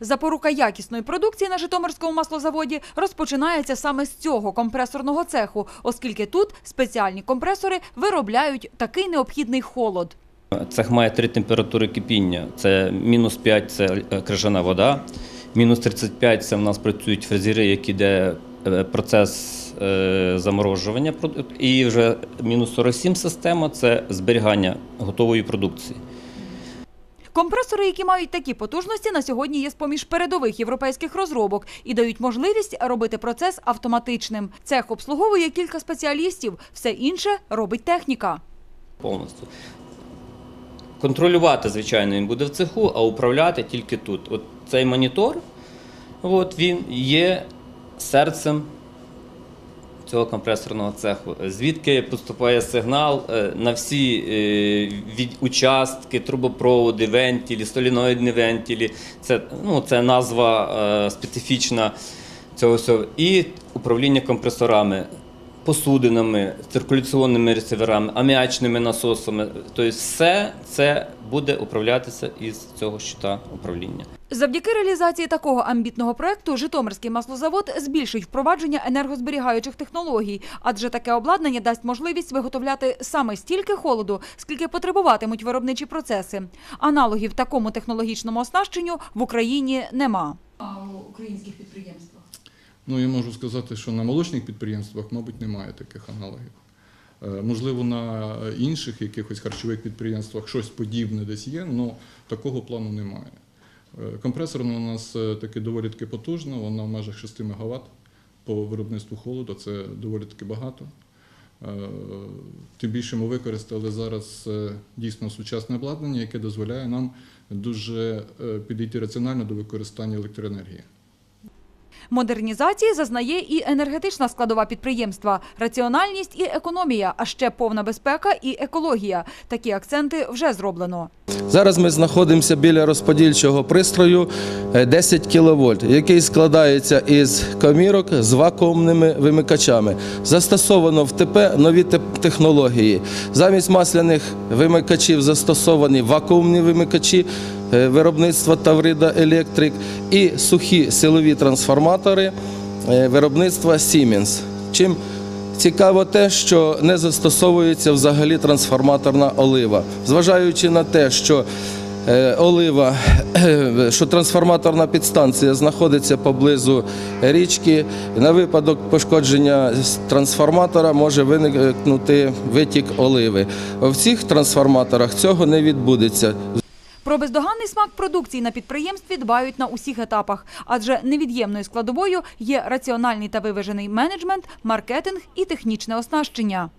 Запорука якісної продукції на Житомирському маслозаводі розпочинається саме з цього компресорного цеху, оскільки тут спеціальні компресори виробляють такий необхідний холод. Цех має три температури кипіння: це мінус 5 це е, крижана вода, мінус 35 це в нас працюють фрезери, які йде е, процес е, заморожування, і вже мінус 47 система це зберігання готової продукції. Компресори, які мають такі потужності, на сьогодні є з-поміж передових європейських розробок і дають можливість робити процес автоматичним. Цех обслуговує кілька спеціалістів, все інше робить техніка. повністю. Контролювати, звичайно, він буде в цеху, а управляти тільки тут. От цей монітор, от він є серцем цього компресорного цеху. Звідки поступає сигнал е, на всі е, участки, трубопроводи, вентилі, соліноїдні вентилі. Це, ну, це назва е, специфічна цього всього. І управління компресорами посудинами, циркуляційними ресиверами, аміачними насосами. Тобто все це буде управлятися із цього щита управління. Завдяки реалізації такого амбітного проекту Житомирський маслозавод збільшить впровадження енергозберігаючих технологій, адже таке обладнання дасть можливість виготовляти саме стільки холоду, скільки потребуватимуть виробничі процеси. Аналогів такому технологічному оснащенню в Україні нема. А у українських підприємствах Ну, я можу сказати, що на молочних підприємствах, мабуть, немає таких аналогів. Е, Можливо, на інших якихось харчових підприємствах щось подібне десь є, але такого плану немає. Е, Компресорна у нас е, таки доволі таки потужна, вона в межах 6 МВт по виробництву холоду, це доволі таки багато. Тим більше ми використали зараз дійсно сучасне обладнання, яке дозволяє нам дуже підійти раціонально до використання електроенергії. Модернізації зазнає і енергетична складова підприємства, раціональність і економія, а ще повна безпека і екологія. Такі акценти вже зроблено. Зараз ми знаходимося біля розподільчого пристрою е, 10 кВт, який складається із комірок з вакуумними вимикачами. Застосовано в ТП нові технології. Замість масляних вимикачів застосовані вакуумні вимикачі е, виробництва Таврида Електрик і сухі силові трансформатори е, виробництва Siemens. Чим Цікаво те, що не застосовується взагалі трансформаторна олива. Зважаючи на те, що е, олива, що трансформаторна підстанція знаходиться поблизу річки, на випадок пошкодження трансформатора може виникнути витік оливи. В цих трансформаторах цього не відбудеться. Про бездоганний смак продукції на підприємстві дбають на усіх етапах, адже невід'ємною складовою є раціональний та виважений менеджмент, маркетинг і технічне оснащення.